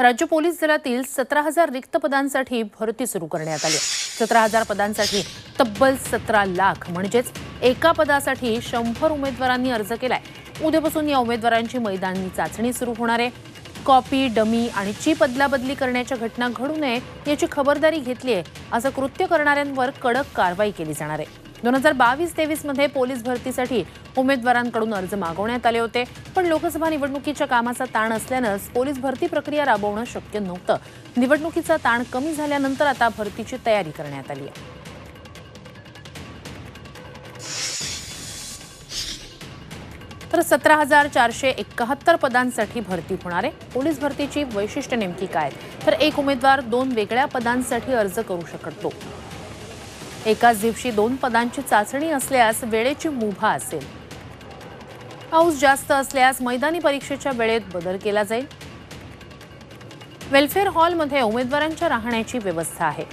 राज्य पोलीस दलातील सतरा हजार रिक्त पदांसाठी भरती सुरू करण्यात आली. सतरा हजार पदांसाठी तब्बल सतरा लाख म्हणजेच एका पदासाठी शंभर उमेदवारांनी अर्ज केलाय. उद्यापासून या उमेदवारांची मैदानी चाचणी सुरू होणार आहे. कॉपी डमी आणि चीप अदलाबदली करण्याच्या घटना घडू नये याची खबरदारी घेतली आहे. असं कृत्य करणाऱ्यांवर कडक कारवाई केली जाणार आहे. दोन हजार बावीस तेवीसमध्ये पोलीस भरतीसाठी उमेदवारांकडून अर्ज मागवण्यात आले होते. पण लोकसभा निवडणुकीच्या कामाचा ताण असल्यानंच पोलीस भरती प्रक्रिया राबवणं शक्य नव्हतं. निवडणुकीचा ताण कमी झाल्यानंतर आता भरतीची तयारी करण्यात आली आहे. तर सतरा हजार चारशे एकाहत्तर पदांसाठी भरती होणार आहे. पोलीस भरतीची वैशिष्ट्य नेमकी काय तर एक उमेदवार दोन वेगळ्या पदांसाठी अर्ज करू शकतो. एकाच दिवशी दोन पदांची चाचणी असल्यास वेळेची मुभा असेल. पाऊस जास्त असल्यास मैदानी परीक्षेच्या वेळेत बदल केला जाईल. वेलफेअर हॉलमध्ये उमेदवारांच्या राहण्याची व्यवस्था आहे.